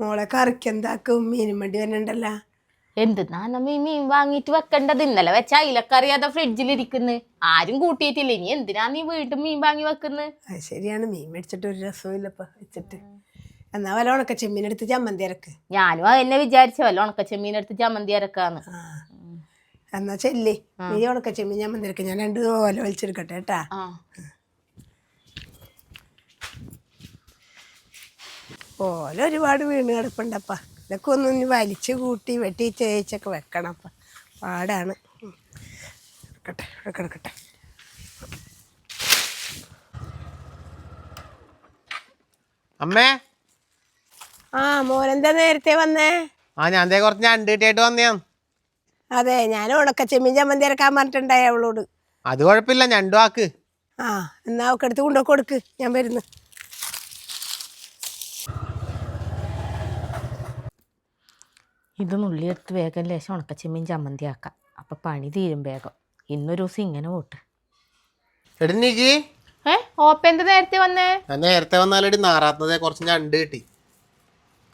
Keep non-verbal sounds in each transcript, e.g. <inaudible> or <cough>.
മോളെ കറിക്ക് എന്താക്കും? മീനും വണ്ടി എന്ത് എന്തിനാണ് മീൻ മീൻ വാങ്ങിയിട്ട് വെക്കേണ്ടത് ഇന്നലെ വെച്ച അയിലക്കറി അതാ ഫ്രിഡ്ജിലിരിക്കുന്നു. ആരും കൂട്ടിയിട്ടില്ല. ഇനി എന്തിനാ നീ വീണ്ടും മീൻ വാങ്ങി വെക്കുന്നത് അത് ശരിയാണ്. മീൻ മേടിച്ചിട്ട് ഒരു രസവും ഇല്ലപ്പ വെച്ചിട്ട്. എന്നാ വല്ല ഉണക്ക ചെമ്മീനെടുത്ത് ചമ്മന്തി ഇറക്ക് ഞാനും എന്നെ വിചാരിച്ച വല്ല ഉണക്ക ചെമ്മീൻ എടുത്ത് ചമ്മന്തി അരക്കാന്ന്. ആ. എന്നാ ചെല്ലി. നീ ഉണക്ക ചെമ്മീൻ ചമ്മന്തി ഇറക്ക് ഞാൻ രണ്ടു ഓല വലിച്ചെടുക്കട്ടെ കേട്ടാ. ആ. ഓല ഒരുപാട് വീണ് കിടപ്പുണ്ടപ്പ. ഇതൊക്കെ ഒന്ന് വലിച്ച് കൂട്ടി വെട്ടി ചേച്ചൊക്കെ വെക്കണം അപ്പ പാടാണ്. എടുക്കട്ടെ എടുക്കെടുക്കട്ടെ അമ്മേ? ആ മോനെന്താ നേരത്തെ വന്നേ? ആ ഞാൻ ദേ കുറച്ച് ഞണ്ട് കിട്ടിയായിട്ട് വന്നയാ അതെ ഞാൻ ഉണക്ക ചെമ്മീൻ ചമ്മന്തി ഇറക്കാൻ പറഞ്ഞിട്ടുണ്ടായി അവളോട്. അത് കുഴപ്പമില്ല ഞണ്ടു ആക്ക്. ആ എന്നാ ഒക്കെ എടുത്ത് കൊണ്ടുപോയി കൊടുക്ക്. ഞാൻ വരുന്നു. ഇത് നുള്ളിയെടുത്ത് വേഗം ലേശം ഉണക്കച്ചെമ്മീൻ ചമ്മന്തി ആക്കാം അപ്പൊ പണി തീരും വേഗം. ഇന്നൊരു ദിവസം ഇങ്ങനെ പോട്ട്. എടി ഏ ഓപ്പന്റെ നേരത്തെ വന്നേ? ഞാൻ നേരത്തെ വന്നാലടി നാറാത്തതേ കുറച്ച് ഞണ്ട് കിട്ടി.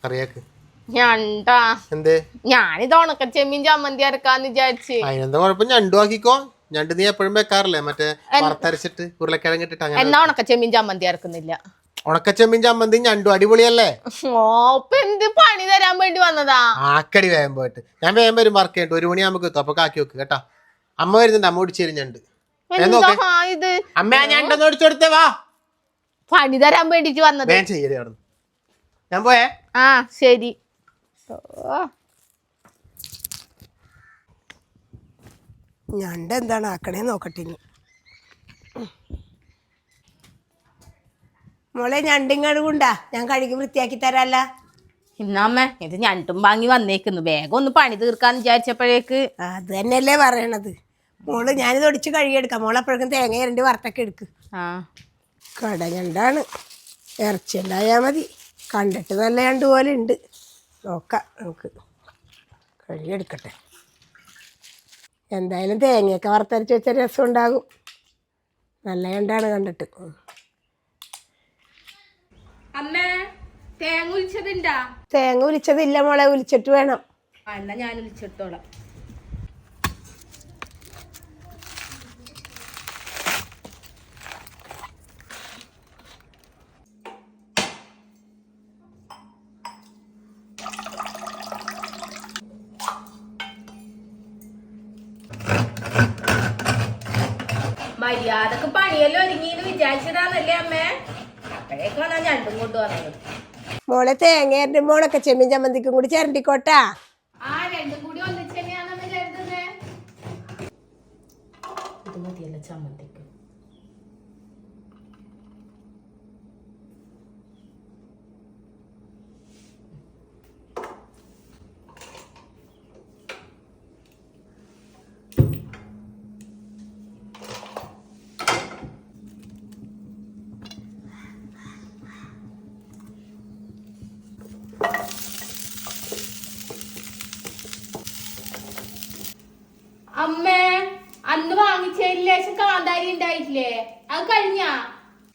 കറിയാക്ക്. ഞണ്ടാ. എന്തേ? ഞാനിത് ഉണക്കച്ചെമ്മീൻ ചമ്മന്തി അരക്കാന്ന് വിചാരിച്ച്. അതിനെന്താ കുഴപ്പം? ഞണ്ടു ആക്കിക്കോ ഞണ്ട് നീ എപ്പോഴും വെക്കാറില്ലേ? മറ്റേ വറുത്തരച്ചിട്ട് ഉരുളക്കിഴങ്ങിട്ടിട്ട് അങ്ങനെ എന്നാ ഉണക്കച്ചെമ്മീൻ ചമ്മന്തി അരക്കുന്നില്ല. ഉണക്കച്ചെമ്മീൻ ചമ്മന്തി ഞണ്ടു അടിപൊളിയല്ലേ? ഓ എന്ത് പണി തരാൻ വേണ്ടി വന്നതാ? ആക്കടി വേഗം പോയിട്ട്. ഞാൻ വേഗം വരും വർക്ക് ചെയ്യണ്ട. ഒരു മണി നമുക്ക് തൊപ്പൊക്കെ കാക്കി വെക്ക് കേട്ടാ. അമ്മ വരുന്നുണ്ട്. അമ്മ ഓടിച്ചു തരും ഞണ്ട് എന്താ? ഇത് അമ്മ ഞണ്ടെന്ന് ഓടിച്ചു കൊടുത്തേ വാ. പണി തരാൻ വേണ്ടിട്ട് വന്നത്. വേഗം ചെയ്യരുത് ഞാൻ പോയേ? ആ ശരി. ഓ. ഞണ്ട് എന്താണ് ആക്കണേ നോക്കട്ടെ ഇനി. മോളെ ഞണ്ടിങ്ങട് കൊണ്ടാ. ഞാൻ കഴുകി വൃത്തിയാക്കി തരാല്ല. ഇന്നമ്മ ഇത് ഞണ്ടും വാങ്ങി വന്നേക്കുന്നു. വേഗം ഒന്ന് പണി തീർക്കാന്ന് വിചാരിച്ചപ്പോഴേക്ക്. അത് തന്നെയല്ലേ പറയണത്. മോൾ ഞാനിത് ഒടിച്ച് കഴുകിയെടുക്കാം. മോളെ അപ്പോഴേക്കും തേങ്ങ ഇരണ്ടി വറുത്തൊക്കെ എടുക്ക്. ആ. കട ഞണ്ടാണ് ഇറച്ചി ഉണ്ടായാൽ മതി. കണ്ടിട്ട് നല്ല ഞണ്ട് പോലെ ഉണ്ട് നോക്കാം നമുക്ക്. കഴുകിയെടുക്കട്ടെ. എന്തായാലും തേങ്ങയൊക്കെ വറുത്തരച്ച് വെച്ചാൽ രസം ഉണ്ടാകും. നല്ല ഞണ്ടാണ് കണ്ടിട്ട്. അമ്മ തേങ്ങ ഉലിച്ചതുണ്ടാ തേങ്ങ ഉലിച്ചതില്ല മോളെ ഉലിച്ചിട്ട് വേണം. എന്നാ ഞാൻ ഉലിച്ചെടുത്തോളാം മര്യാദയ്ക്ക് പണിയെല്ലാം ഒരുങ്ങിന്ന് വിചാരിച്ചതാന്നല്ലേ അമ്മേ? അപ്പോഴേക്കാണ് കൊണ്ടുവന്നത് മോളെ തേങ്ങയുടെ മോളൊക്കെ ചെമ്മീൻ ചമ്മന്തിക്കും കൂടി ചിരണ്ടിക്കോട്ടാ. ആ രണ്ടും കൂടി ഒന്നിച്ച് തന്നെയാണെന്ന് കരുതുന്നേ. ഇത് മതിയല്ല ചമ്മന്തിക്ക് അമ്മേ അന്ന് വാങ്ങിച്ചതിൽ ലേശം കാന്താരി ഉണ്ടായിട്ടില്ലേ? അത് കഴിഞ്ഞാ?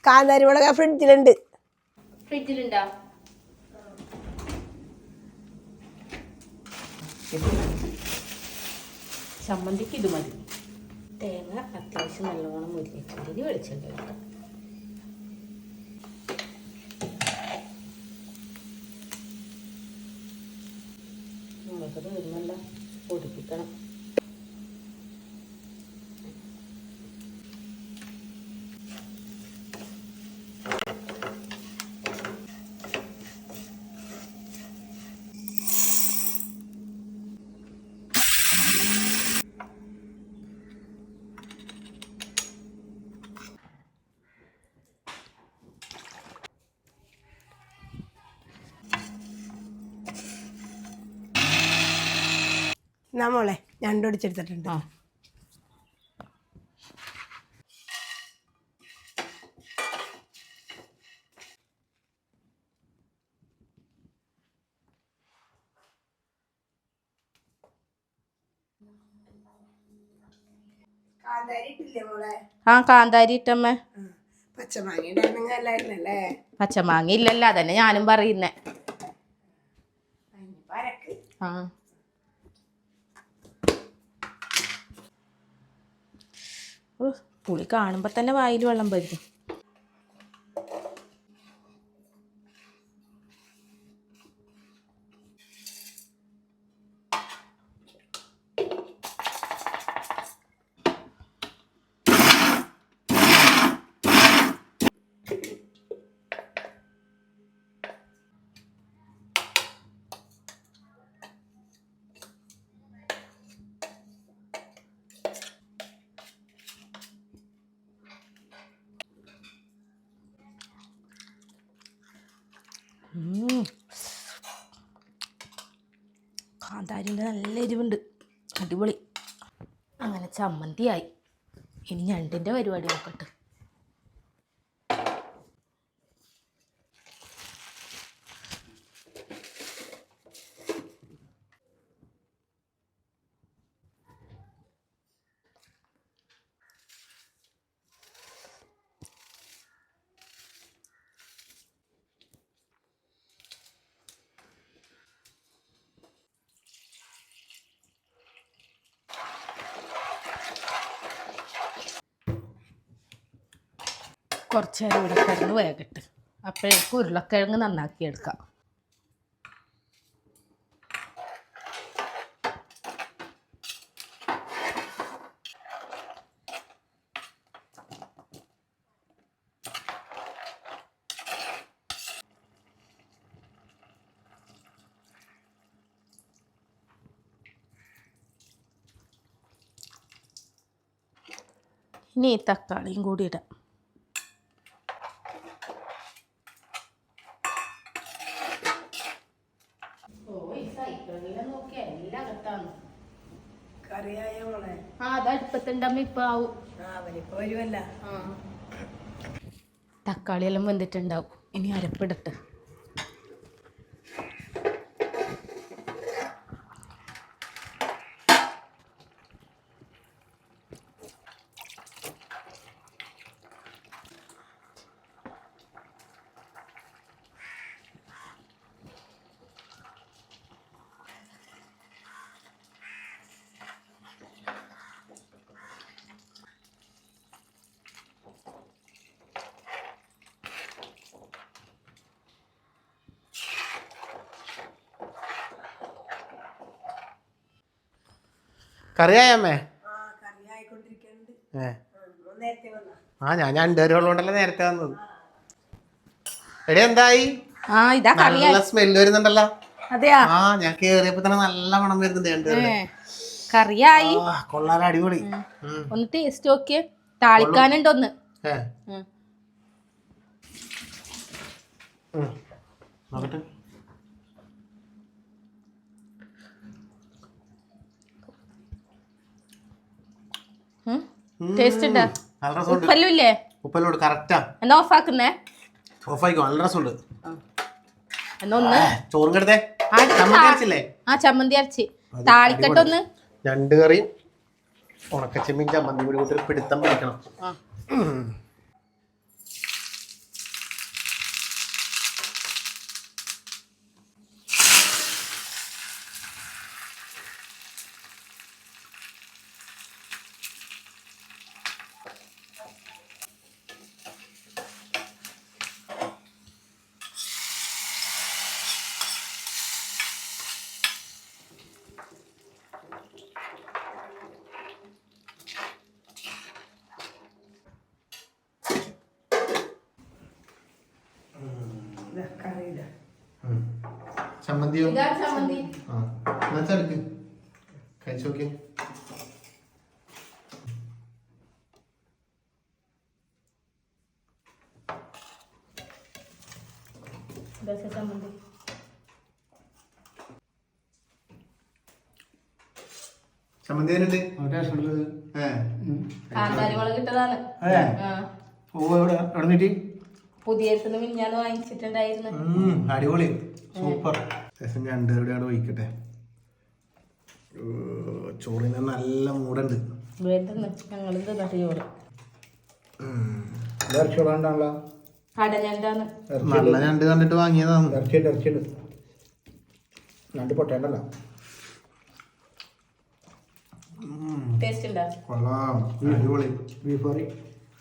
കാന്താരി മുളക് ഫ്രിഡ്ജിലുണ്ട്. ഫ്രിഡ്ജിലുണ്ടോ? ചമ്മന്തിക്ക് ഇത് മതി. തേങ്ങ അത്യാവശ്യം നല്ലോണം മുരിഞ്ഞിട്ടുണ്ട് ഇനി വെളിച്ചെണ്ണ എടുക്കാം നമുക്കത് വരുന്നല്ല പൊടിപ്പിക്കണം എന്നാ മോളെ ഞണ്ടൊടിച്ചെടുത്തിട്ടുണ്ട് ആ. ആ കാന്താരി ഇട്ടമ്മേ. പച്ചമാങ്ങ ഇല്ലല്ലോ അതന്നെ ഞാനും പറയുന്നേ. ആ ഓ, പുളി കാണുമ്പോൾ തന്നെ വായിൽ വെള്ളം വരും. കാന്താരിന്റെ നല്ല എരിവുണ്ട്. അടിപൊളി. അങ്ങനെ ചമ്മന്തിയായി. ഇനി ഞണ്ടിന്റെ പരിപാടി നോക്കട്ടെ. കുറച്ച് നേരം ഇവിടെ കിടന്ന് വേഗട്ട് അപ്പോഴേക്കും ഉരുളക്കിഴങ്ങ് നന്നാക്കി എടുക്കാം. ഇനി തക്കാളിയും കൂടി ഇടാം കറിയായ മോളെ ആ അത് അടുപ്പത്തുണ്ടമ്മ ഇപ്പൊ ആവും. ആ അവനിപ്പോ വരുമല്ല തക്കാളി എല്ലാം വെന്തിട്ടുണ്ടാവും. ഇനി അരപ്പിടട്ട്. കറിയായമ്മേ? ആ ഞാൻ ഞാൻ ഏ നേരത്തെ വന്നാ? ആ ഞാൻ രണ്ടുപേരുള്ളതുകൊണ്ടല്ലേ നേരത്തെ വന്നത്. എടി എന്തായി? ആ ഇതാ നല്ല സ്മെല്ല് വരുന്നുണ്ടല്ലോ. അതെയാ? ആ ഞാൻ കേറിയപ്പോ തന്നെ നല്ല മണം വരുന്നുണ്ട് കറിയായി. കൊള്ളാൻ അടിപൊളി. ഒന്ന് ടേസ്റ്റ് നോക്കിയേ. താളിക്കാനുണ്ട് ഒന്ന് ഏ. നോക്കട്ടെ. ടേസ്റ്റ് ഉണ്ട്? നല്ല രസമുണ്ട്. ഉപ്പല്ലില്ലേ? ഉപ്പല്ലോട് കറക്റ്റാ എന്നാ ഓഫ് ഓഫായിക്കോ നല്ല രസമുണ്ട്. എന്നാ ഒന്ന് ചോറും കെടുത്തേ. ആ, ചമ്മന്തി അരച്ച്. താളിക്കട്ടൊന്ന് രണ്ട് കറിയും ഉണക്കച്ചെമ്മീൻ ചമ്മന്തി കൂടി കൂട്ടി പിടുത്തം പിടിക്കണം ഉം. ഇതാ കറി ഇതാ. ഉം. ചമ്മന്തിയോ? ആ എന്നാ ചെടുക്ക് കഴിച്ചു നോക്കി ഇതാ ചമ്മന്തി. ചമ്മന്തി അതിനുണ്ട് ഏ. കാന്താരി മുളക് ഇട്ടതാണ്. ആ. പുതിയ മിഞ്ഞാന്ന് വാങ്ങിച്ചിട്ടുണ്ടായിരുന്നു. അടിപൊളി. സൂപ്പർ. ശേഷം രണ്ടുപേരുടെ അവിടെ ഒഴിക്കട്ടെ. ചോറിന് നല്ല മൂടുണ്ട് ഞങ്ങളും തിന്നിട്ട് ചോറ്. നല്ല ഞണ്ട് കണ്ടിട്ട് വാങ്ങിയതാണ്. ഇറച്ചിയുണ്ട് ഇറച്ചിയുണ്ട്. രണ്ട് പൊട്ടേണ്ടല്ലോ.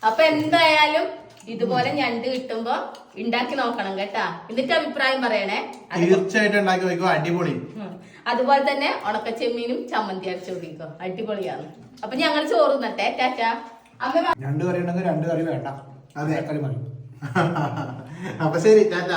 അപ്പൊ എന്തായാലും ഇതുപോലെ ഞണ്ട് കിട്ടുമ്പോ ഉണ്ടാക്കി നോക്കണം കേട്ടാ. എന്നിട്ട് അഭിപ്രായം പറയണേ. തീർച്ചയായിട്ടും ഉണ്ടാക്കി അടിപൊളി. അതുപോലെ തന്നെ ഉണക്കച്ചെമ്മീനും ചമ്മന്തി അരച്ചു കൊടുക്കോ അടിപൊളിയാണ്. അപ്പൊ ഞങ്ങൾ ചോറ് നട്ടെ ടാറ്റ. അമ്മ രണ്ട് കറി ഉണ്ടെങ്കിൽ രണ്ട് കറി വേണ്ട. അതെ. കറി മതി. <laughs> അപ്പൊ ശരി ടാറ്റ.